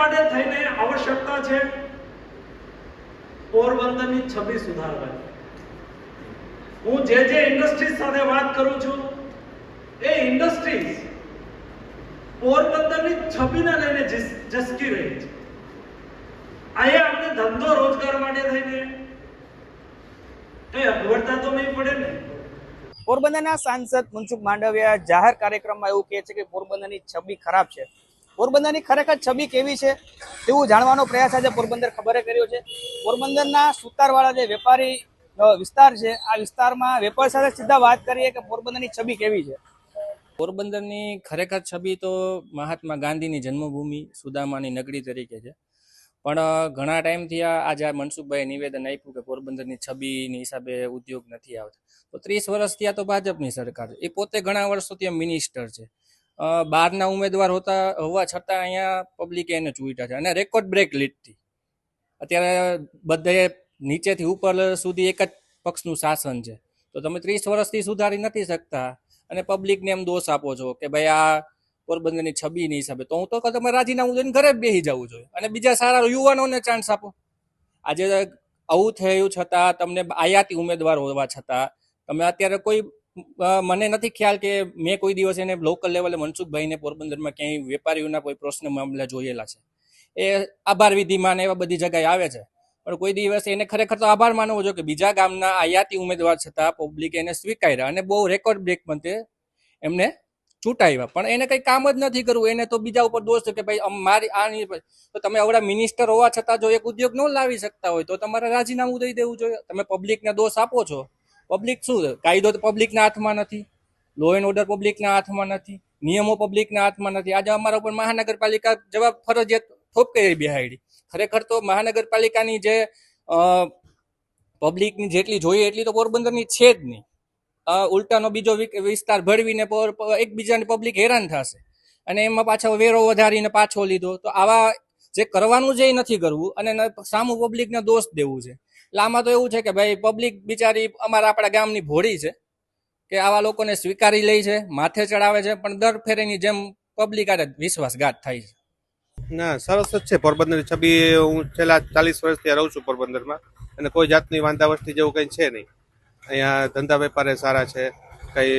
આવશ્યકતા છે, પોરબંદરની છબી સુધારવાની. હું જે જે ઇન્ડસ્ટ્રીઝ સાથે વાત કરું છું, એ ઇન્ડસ્ટ્રીઝ પોરબંદરની છબીને લઈને જસકી રહી છે. અહીંયા આપણે ધંધો રોજગાર માટે થઈને કઈ અગવડતા તો નહીં પડે ને? પોરબંદરના સાંસદ મનસુખ માંડવિયા જાહેર કાર્યક્રમમાં એવું કહે છે કે પોરબંદરની છબી ખરાબ છે. પોરબંદરની ખરેખર છબી કેવી છે તેવું જાણવાનો પ્રયાસ આજે પોરબંદર ખબરે કર્યો છે. પોરબંદરના સુતારવાળા જે વેપારી વિસ્તાર છે, આ વિસ્તારમાં વેપાર સાથે સીધા વાત કરીએ કે પોરબંદરની છબી કેવી છે? પોરબંદરની ખરેખર છબી તો મહાત્મા ગાંધીની જન્મભૂમિ, સુદામાની નગરી તરીકે છે. પણ ઘણા ટાઈમથી આ આજે આ મનસુખભાઈએ નિવેદન આપ્યું કે પોરબંદરની છબીની હિસાબે ઉદ્યોગ નથી આવતા. તો ત્રીસ વર્ષથી આ તો ભાજપની સરકાર એ પોતે ઘણા વર્ષોથી મિનિસ્ટર છે. બહારના ઉમેદવાર હોતા, હોવા છતાં અહીંયા પબ્લિકે એને ચૂંટ્યા છે. અને રેકોર્ડ બ્રેક લીધથી. અત્યારે બધે નીચેથી ઉપર સુધી એક જ પક્ષનું શાસન છે. તો તમે ત્રીસ વર્ષથી સુધારી નથી શકતા. અને પબ્લિકને એમ દોષ આપો છો કે ભાઈ આ પોરબંદરની છબીની હિસાબે. તો હું તો તમે રાજીનામું દઈને ઘરે બેસી જવું જોઈએ. અને બીજા સારા યુવાનોને ચાન્સ આપો. આજે આવું થયું છતાં તમને આયાતી ઉમેદવાર હોવા છતાં તમે અત્યારે કોઈ મને નથી ખ્યાલ કે મેં કોઈ દિવસ એને લોકલ લેવલે મનસુખભાઈને પોરબંદરમાં ક્યાંય વેપારીઓના કોઈ પ્રશ્ન મામલે જોયેલા છે. એ આભાર વિધિમાં ને એવા બધી જગ્યાએ આવે છે. પણ કોઈ દિવસ એને ખરેખર તો આભાર માનવો જોઈએ કે બીજા ગામના આયાતી ઉમેદવાર છતાં પબ્લિક એને સ્વીકાર્યા અને બહુ રેકોર્ડ બ્રેક માટે એમને ચૂંટાવ્યા પણ એને કંઈ કામ જ નથી કરવું. એને તો બીજા ઉપર દોષ છે કે ભાઈ મારી નહીં તો તમે આવડા મિનિસ્ટર હોવા છતાં જો એક ઉદ્યોગ ન લાવી શકતા હોય તો તમારે રાજીનામું દઈ દેવું જોઈએ. તમે પબ્લિકને દોષ આપો છો. પબ્લિક શું? કાયદો તો પબ્લિકના હાથમાં નથી. લો એન્ડ ઓર્ડર પબ્લિકના હાથમાં નથી. નિયમો પબ્લિકના હાથમાં નથી. આજે અમારા ઉપર મહાનગરપાલિકા જવાબ ફરજિયાત ઠોપકે બિહાડી ખરેખર તો મહાનગરપાલિકાની જે પબ્લિકની જેટલી જોઈએ એટલી તો પોરબંદરની છે જ નહીં. ઉલટાનો બીજો વિસ્તાર ભળવીને એકબીજાની પબ્લિક હેરાન થશે. અને એમાં પાછો વેરો વધારીને પાછો લીધો. તો આવા જે કરવાનું છે એ નથી કરવું અને સામું પબ્લિકને દોષ દેવું છે. એટલે આમાં તો એવું છે કે ભાઈ પબ્લિક બિચારી અમારા આપણા ગામની ભોળી છે, કે આવા લોકોને સ્વીકારી લે છે, માથે ચડાવે છે, પણ દર ફેરેની જેમ પબ્લિક આડે વિશ્વાસઘાત થાય છે. ના, સરસ જ છે પોરબંદરની છબી. હું છેલ્લા ચાલીસ વર્ષથી રહું છું પોરબંદરમાં, અને કોઈ જાતની વાંધા વસ્તી જેવું કંઈ છે નહીં. અહીંયા ધંધા વેપારે સારા છે, કંઈ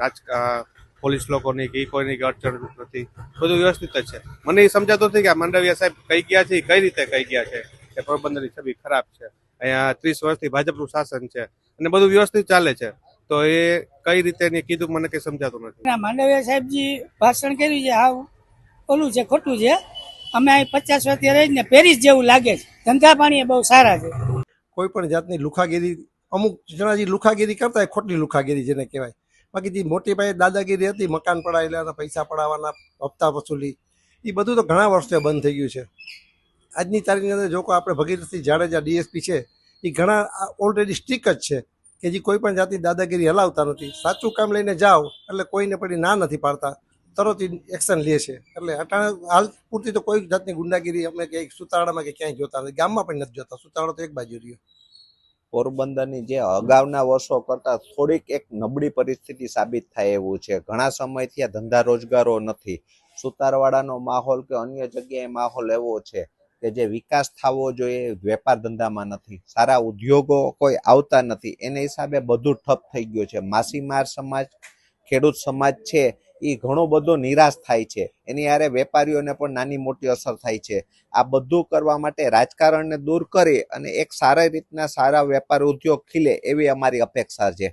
રાજ પોલીસ લોકોની કે કોઈની કે અડચણ નથી. બધું વ્યવસ્થિત જ છે. મને એ સમજાતું નથી કે આ માંડવિયા સાહેબ કઈ ગયા છે કઈ રીતે કઈ ગયા છે. કે પોરબંદરની છબી ખરાબ છે. અહીંયા ત્રીસ વર્ષથી ભાજપનું શાસન છે અને બધું વ્યવસ્થિત ચાલે છે. તો એ કઈ રીતે કીધું મને કઈ સમજાતું નથી. માંડવિયા સાહેબજી ભાષણ કર્યું છે આવું ઓલું છે ખોટું છે. અમે અહીં પચાસ વર્ષથી રહીને પેરિસ જેવું લાગે છે. ધંધા પાણી બહુ સારા છે. કોઈ પણ જાતની લુખાગીરી અમુક જણા જે લુખાગીરી કરતા હોય ખોટી લુખાગીરી જેને કહેવાય. બાકી જે મોટી પાયે દાદાગીરી હતી મકાન પડાવેલા પૈસા પડાવવાના હપ્તા વસૂલી એ બધું તો ઘણા વર્ષે બંધ થઈ ગયું છે. આજની તારીખની અંદર જો કોઈ આપણે ભગીરથસિંહ જાડેજા ડીએસપી છે, એ ઘણા ઓલરેડી સ્ટ્રિક જ છે કે જે કોઈ પણ જાતની દાદાગીરી હલાવતા નથી. સાચું કામ લઈને જાઓ, એટલે કોઈને પડી ના નથી પાડતા. તરત એક્શન લે છે. એટલે અટાણે હાલ પૂરતી તો કોઈ જાતની ગુંડાગીરી અમે ક્યાંય સુતાડામાં કે ક્યાંય જોતા નથી. ગામમાં પણ નથી જોતા. સુતાડો તો એક બાજુ રહ્યો. પોરબંદરની જે અગાઉના વર્ષો કરતા થોડીક એક નબળી પરિસ્થિતિ સાબિત થાય એવું છે. ઘણા સમયથી આ ધંધા રોજગારો નથી. સુતારવાળાનો માહોલ કે અન્ય જગ્યાએ માહોલ એવો છે કે જે વિકાસ થવો જોઈએ, વેપાર ધંધામાં નથી, સારા ઉદ્યોગો કોઈ આવતા નથી, એને હિસાબે બધું ઠપ થઈ ગયું છે. માસીમાર સમાજ, ખેડૂત સમાજ છે એ ઘણો બધો નિરાશ થાય છે. એની હારે વેપારીઓને પણ નાની મોટી અસર થાય છે. આ બધું કરવા માટે રાજકારણને દૂર કરી અને એક સારી રીતના સારા વેપાર ઉદ્યોગ ખીલે એવી અમારી અપેક્ષા છે.